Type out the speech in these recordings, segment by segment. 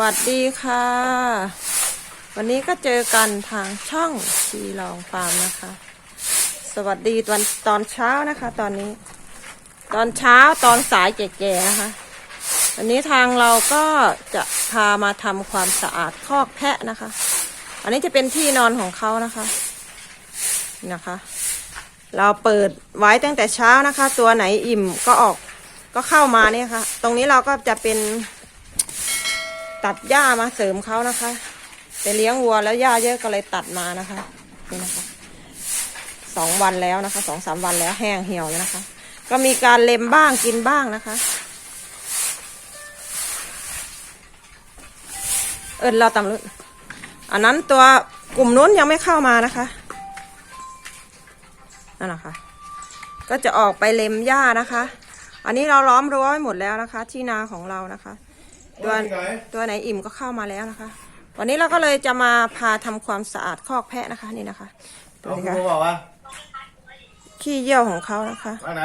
วัสดีค่ะ วันนี้ก็เจอกันทางช่องชีลองฟาร์มนะคะ สวัสดีตอนตอนเช้านะคะ ตอนนี้ ตอนเช้าตอนสายแก่ๆนะคะ วันนี้ทางเราก็จะพามาทำความสะอาดคอกแพะนะคะ อันนี้จะเป็นที่นอนของเขานะคะนะคะ เราเปิดไว้ตั้งแต่เช้านะคะ ตัวไหนอิ่มก็ออกก็เข้ามาเนี่ยค่ะ ตรงนี้เราก็จะเป็น ตัดหญ้ามาเสริมเขานะคะไปเลี้ยงวัวแล้วหญ้าเยอะก็เลยตัดมานะคะนี่นะคะสองวันแล้วนะคะสองสามวันแล้วแห้งเหี่ยวแล้วนะคะ ก็มีการเล็มบ้างกินบ้างนะคะ เอิญเราตำรุดอันนั้นตัวกลุ่มนู้นยังไม่เข้ามานะคะนั่นนะค่ะก็จะออกไปเล็มหญ้านะคะ อันนี้เราล้อมรั้วไว้หมดแล้วนะคะ ที่นาของเรานะคะ ตัวตัวไหนอิ่มก็เข้ามาแล้วนะคะ วันนี้เราก็เลยจะมาพาทำความสะอาดคอกแพะนะคะนี่นะคะดูเอาสิคุณคะครูบอกว่าขี้เยี่ยวของเขานะคะมาไหน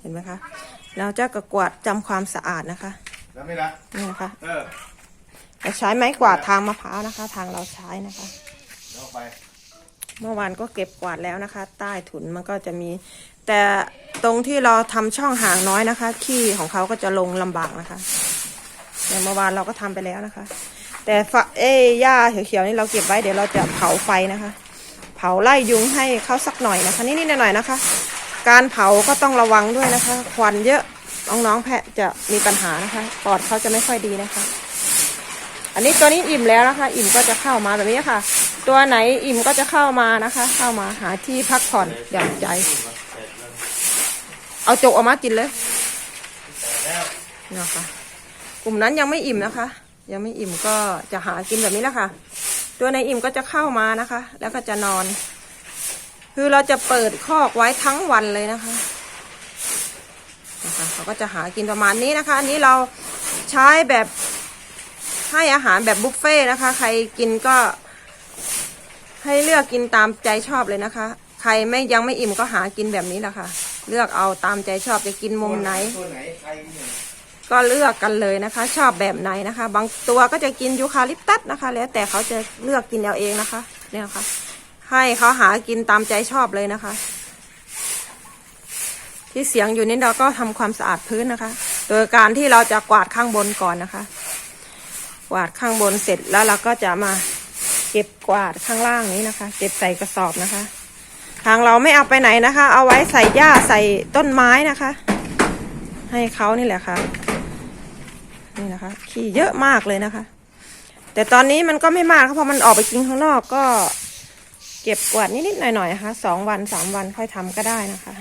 เห็นไหมคะ เราจะกระกวาดจำความสะอาดนะคะแล้วไม่ละนี่นะคะเออเราใช้ไม้กวาดทางมะพร้าวนะคะ ทางเราใช้นะคะเดี๋ยวไปเมื่อวานก็เก็บกวาดแล้วนะคะ ใต้ถุนมันก็จะมี แต่ตรงที่เราทำช่องห่างน้อยนะคะ ขี้ของเขาก็จะลงลำบากนะคะ แต่เมื่อวานเราก็ทำไปแล้วนะคะ แต่ฝะเอ้หญ้าเขียวๆนี่เราเก็บไว้เดี๋ยวเราจะเผาไฟนะคะ เผาไล่ยุงให้เขาสักหน่อยนะคะนิดๆหน่อยๆนะคะ การเผาก็ต้องระวังด้วยนะคะ ควันเยอะน้องๆแพะจะมีปัญหานะคะปอดเขาจะไม่ค่อยดีนะคะ อันนี้ตัวนี้อิ่มแล้วนะคะ อิ่มก็จะเข้ามาแบบนี้ค่ะ ตัวไหนอิ่มก็จะเข้ามานะคะ เข้ามาหาที่พักผ่อนหย่อนใจ เอาจกออกมากินเลยนะคะ กลุ่มนั้นยังไม่อิ่มนะคะ ยังไม่อิ่มก็จะหากินแบบนี้แหละค่ะ ตัวไหนอิ่มก็จะเข้ามานะคะ แล้วก็จะนอน คือเราจะเปิดคอกไว้ทั้งวันเลยนะคะนะคะเขาก็จะหากินประมาณนี้นะคะ อันนี้เราใช้แบบให้อาหารแบบบุฟเฟ่ต์นะคะ ใครกินก็ให้เลือกกินตามใจชอบเลยนะคะ ใครไม่ยังไม่อิ่มก็หากินแบบนี้แหละค่ะ เลือกเอาตามใจชอบจะกินมุมไหน ก็เลือกกันเลยนะคะ ชอบแบบไหนนะคะ บางตัวก็จะกินยูคาลิปตัสนะคะ แล้วแต่เขาจะเลือกกินเอาเองนะคะ เนี่ยค่ะ ให้เขาหากินตามใจชอบเลยนะคะ ที่เสียงอยู่นี้เราก็ทำความสะอาดพื้นนะคะ โดยการที่เราจะกวาดข้างบนก่อนนะคะ กวาดข้างบนเสร็จแล้วเราก็จะมาเก็บกวาดข้างล่างนี้นะคะ เก็บใส่กระสอบนะคะ ทางเราไม่เอาไปไหนนะคะ เอาไว้ใส่หญ้าใส่ต้นไม้นะคะ ให้เขานี่แหละค่ะ นี่นะคะขี้เยอะมากเลยนะคะ แต่ตอนนี้มันก็ไม่มากค่ะเพราะมันออกไปกินข้างนอกก็ เก็บกวาดนิดๆหน่อยๆนะคะสองวันสามวันค่อยทำก็ได้นะคะ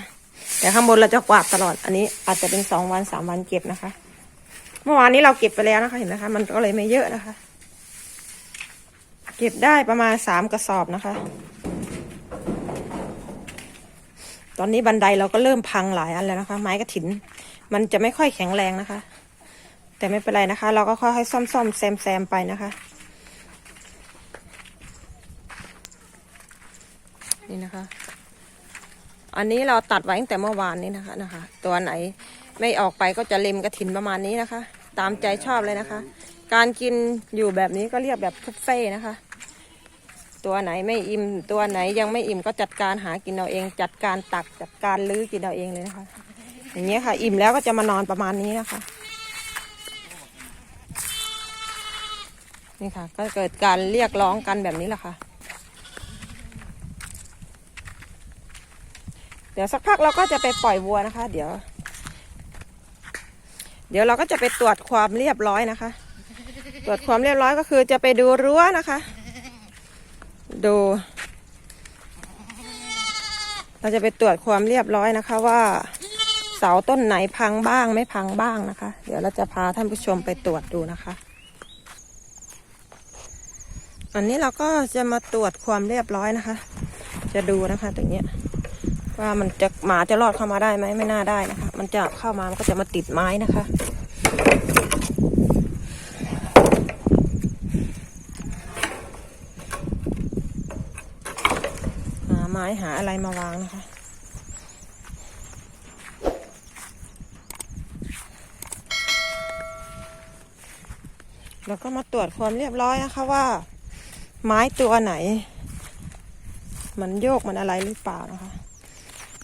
แต่ข้างบนเราจะกวาดตลอดอันนี้อาจจะเป็นสองวันสามวันเก็บนะคะ เมื่อวานนี้เราเก็บไปแล้วนะคะเห็นไหมคะ มันก็เลยไม่เยอะนะคะ เก็บได้ประมาณสามกระสอบนะคะตอนนี้บันไดเราก็เริ่มพังหลายอันแล้วนะคะ ไม้กระถิน มันจะไม่ค่อยแข็งแรงนะคะ แต่ไม่เป็นไรนะคะ เราก็ค่อยๆซ่อมๆแซมๆไปนะคะ นี่นะคะ อันนี้เราตัดไว้ตั้งแต่เมื่อวานนี้นะคะนะคะ ตัวไหนไม่ออกไปก็จะเล็มกระถินประมาณนี้นะคะ ตามใจชอบเลยนะคะ การกินอยู่แบบนี้ก็เรียกแบบบุฟเฟ่นะคะ ตัวไหนไม่อิ่มตัวไหนยังไม่อิ่มก็จัดการหากินเอาเอง จัดการตักจัดการลื้อกินเอาเองเลยนะคะ อย่างเงี้ยค่ะ อิ่มแล้วก็จะมานอนประมาณนี้นะคะ นี่ค่ะ ก็เกิดการเรียกร้องกันแบบนี้แหละค่ะ เดี๋ยวสักพักเราก็จะไปปล่อยวัวนะคะ เดี๋ยว เดี๋ยวเราก็จะไปตรวจความเรียบร้อยนะคะ ตรวจความเรียบร้อยก็คือจะไปดูรั้วนะคะ ดู เราจะไปตรวจความเรียบร้อยนะคะว่าเสาต้นไหนพังบ้างไม่พังบ้างนะคะ เดี๋ยวเราจะพาท่านผู้ชมไปตรวจดูนะคะ อันนี้เราก็จะมาตรวจความเรียบร้อยนะคะ จะดูนะคะตรงนี้ว่ามันจะหมาจะรอดเข้ามาได้ไหมไม่น่าได้นะคะ มันจะเข้ามามันก็จะมาติดไม้นะคะ หาไม้หาอะไรมาวางนะคะแล้วก็มาตรวจความเรียบร้อยนะคะว่า ไม้ตัวไหน มันโยกมันอะไรหรือเปล่านะคะ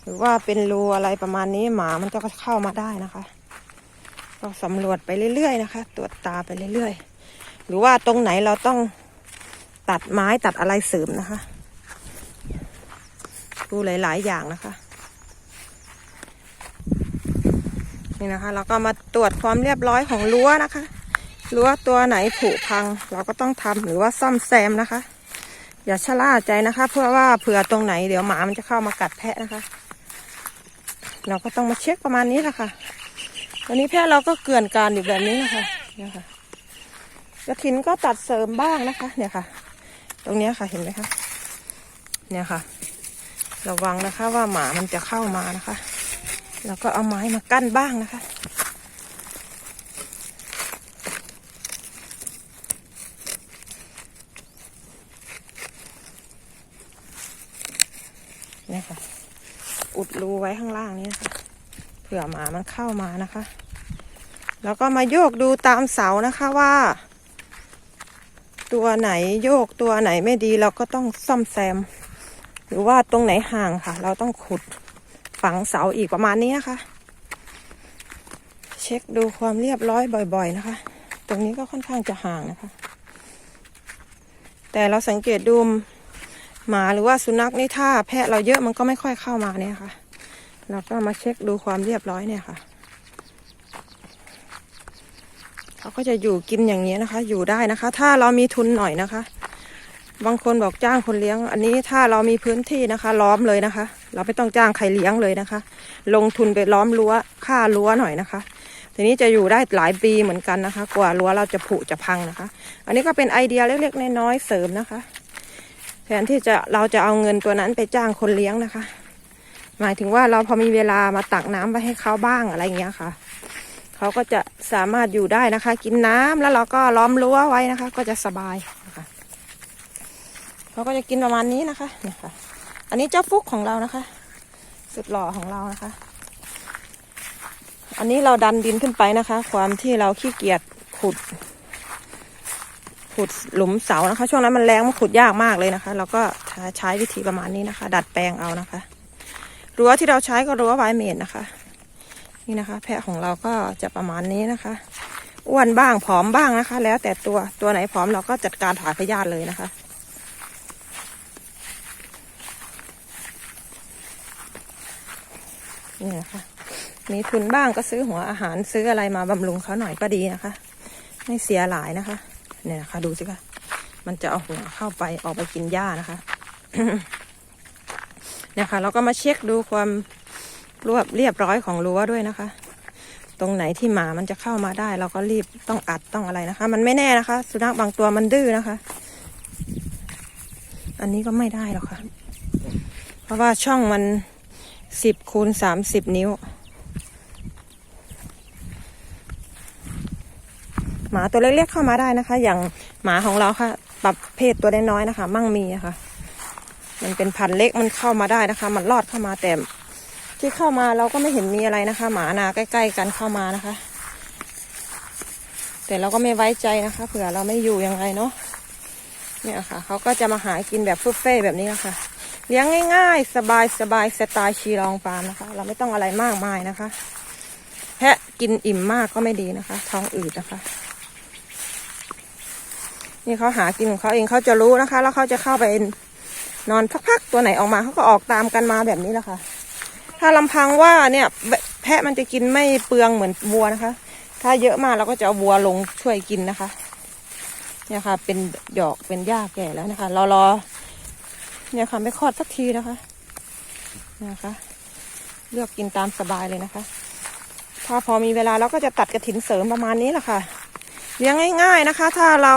หรือว่าเป็นรูอะไรประมาณนี้หมามันก็เข้ามาได้นะคะก็สำรวจไปเรื่อยๆนะคะ ตรวจตาไปเรื่อยๆ หรือว่าตรงไหนเราต้องตัดไม้ตัดอะไรเสริมนะคะ ดูหลายๆอย่างนะคะ นี่นะคะ เราก็มาตรวจความเรียบร้อยของรั้วนะคะ รั้วตัวไหนผุพังเราก็ต้องทำหรือว่าซ่อมแซมนะคะ อย่าชะล่าใจนะคะ เพื่อว่าเผื่อตรงไหนเดี๋ยวหมามันจะเข้ามากัดแพะนะคะ เราก็ต้องมาเช็คประมาณนี้แหละค่ะวันนี้แพะเราก็เกลื่อนการอยู่แบบนี้นะคะเนี่ยค่ะกระถินก็ตัดเสริมบ้างนะคะ เนี่ยค่ะ ตรงนี้ค่ะเห็นไหมคะเนี่ยค่ะ ระวังนะคะว่าหมามันจะเข้ามานะคะ แล้วก็เอาไม้มากั้นบ้างนะคะ เนี่ยค่ะ อุดรูไว้ข้างล่างนี้นะคะเผื่อหมามันเข้ามานะคะ แล้วก็มาโยกดูตามเสานะคะว่า ตัวไหนโยกตัวไหนไม่ดีเราก็ต้องซ่อมแซม หรือว่าตรงไหนห่างค่ะ เราต้องขุดฝังเสาอีกประมาณนี้นะคะ เช็คดูความเรียบร้อยบ่อย ๆนะคะ ตรงนี้ก็ค่อนข้างจะห่างนะคะ แต่เราสังเกตดู หมาหรือว่าสุนัขนี่ถ้าแพะเราเยอะมันก็ไม่ค่อยเข้ามาเนี่ยค่ะ เราก็มาเช็คดูความเรียบร้อยเนี่ยค่ะ เขาก็จะอยู่กินอย่างนี้นะคะ อยู่ได้นะคะ ถ้าเรามีทุนหน่อยนะคะ บางคนบอกจ้างคนเลี้ยง อันนี้ถ้าเรามีพื้นที่นะคะ ล้อมเลยนะคะ เราไม่ต้องจ้างใครเลี้ยงเลยนะคะ ลงทุนไปล้อมรั้วค่ารั้วหน่อยนะคะทีนี้จะอยู่ได้หลายปีเหมือนกันนะคะ กว่ารั้วเราจะผุจะพังนะคะ อันนี้ก็เป็นไอเดียเล็กๆน้อยๆเสริมนะคะ แทนที่จะเราจะเอาเงินตัวนั้นไปจ้างคนเลี้ยงนะคะ หมายถึงว่าเราพอมีเวลามาตักน้ำไปให้เขาบ้างอะไรอย่างเงี้ยค่ะเขาก็จะสามารถอยู่ได้นะคะ กินน้ำแล้วเราก็ล้อมรั้วไว้นะคะ ก็จะสบายนะคะเขาก็จะกินประมาณนี้นะคะเนี่ยค่ะ อันนี้เจ้าฟุกของเรานะคะ สุดหล่อของเรานะคะ อันนี้เราดันดินขึ้นไปนะคะ ความที่เราขี้เกียจขุด ขุดหลุมเสานะคะ ช่วงนั้นมันแรงมันขุดยากมากเลยนะคะ เราก็ใช้วิธีประมาณนี้นะคะ ดัดแปลงเอานะคะรั้วที่เราใช้ก็รั้วไวเมดนะคะ นี่นะคะ แพะของเราก็จะประมาณนี้นะคะอ้วนบ้างผอมบ้างนะคะ แล้วแต่ตัวตัวไหนผอมเราก็จัดการถ่ายพยาธิเลยนะคะ นี่นะคะมีทุนบ้างก็ซื้อหัวอาหารซื้ออะไรมาบำรุงเขาหน่อยก็ดีนะคะ ไม่เสียหลายนะคะ เนี่ยนะคะ ดูสิคะมันจะเอาหัวเข้าไปออกไปกินหญ้านะคะเนี่ยค่ะ เราก็มาเช็คดูความรวบเรียบร้อยของรั้วด้วยนะคะ ตรงไหนที่หมามันจะเข้ามาได้ เราก็รีบต้องอัดต้องอะไรนะคะ มันไม่แน่นะคะ สุนัขบางตัวมันดื้อนะคะ อันนี้ก็ไม่ได้หรอกค่ะ เพราะว่าช่องมันสิบคูณสามสิบนิ้ว หมาตัวเล็กๆเข้ามาได้นะคะ อย่างหมาของเราค่ะ ปรับเพศตัวน้อยๆนะคะ มั่งมีะค่ะมันเป็นพันธุ์เล็กมันเข้ามาได้นะคะ มันรอดเข้ามาแต่ที่เข้ามาเราก็ไม่เห็นมีอะไรนะคะ หมานาใกล้ ๆ กันเข้ามานะคะ แต่เราก็ไม่ไว้ใจนะคะ เผื่อเราไม่อยู่ยังไงเนาะเนี่ยค่ะเขาก็จะมาหากินแบบฟุ่เฟ่แบบนี้นะคะเลี้ยงง่ายๆ สบายสบายสไตล์ชีรองฟาร์มนะคะ เราไม่ต้องอะไรมากมายนะคะ แพะกินอิ่มมากก็ไม่ดีนะคะ ท้องอืดนะคะ นี่เขาหากินของเขาเองเขาจะรู้นะคะ แล้วเขาจะเข้าไปนอนพักๆตัวไหนออกมาเขาก็ออกตามกันมาแบบนี้แหละค่ะ ถ้าลำพังว่าเนี่ยแพะมันจะกินไม่เปลืองเหมือนวัวนะคะ ถ้าเยอะมากเราก็จะเอาวัวลงช่วยกินนะคะ เนี่ยค่ะ เป็นดอกเป็นหญ้าแก่แล้วนะคะรารอเนี่ยค่ะไม่คลอดสักทีนะคะนะคะ เลือกกินตามสบายเลยนะคะ ถ้าพอมีเวลาเราก็จะตัดกระถินเสริมประมาณนี้แหละค่ะเลี้ยงง่าย ๆนะคะ ถ้าเรา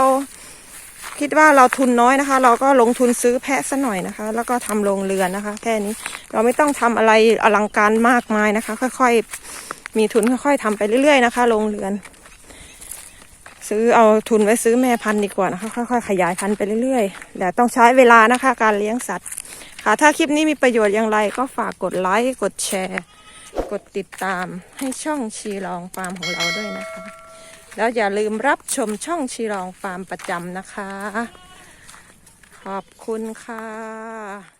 คิดว่าเราทุนน้อยนะคะ เราก็ลงทุนซื้อแพะซะหน่อยนะคะ แล้วก็ทำโรงเรือนนะคะ แค่นี้เราไม่ต้องทำอะไรอลังการมากมายนะคะ ค่อยๆ มีทุนค่อยๆทำไปเรื่อยๆนะคะโรงเรือน ซื้อเอาทุนไว้ซื้อแม่พันธุ์ดีกว่านะคะ ค่อยๆ ขยายพันธุ์ไปเรื่อยๆแต่ต้องใช้เวลานะคะ การเลี้ยงสัตว์ ค่ะ ถ้าคลิปนี้มีประโยชน์อย่างไรก็ฝากกดไลค์กดแชร์ กดติดตามให้ช่องชีลองฟาร์มของเราด้วยนะคะ แล้วอย่าลืมรับชมช่องชีรองฟาร์มประจำนะคะ ขอบคุณค่ะ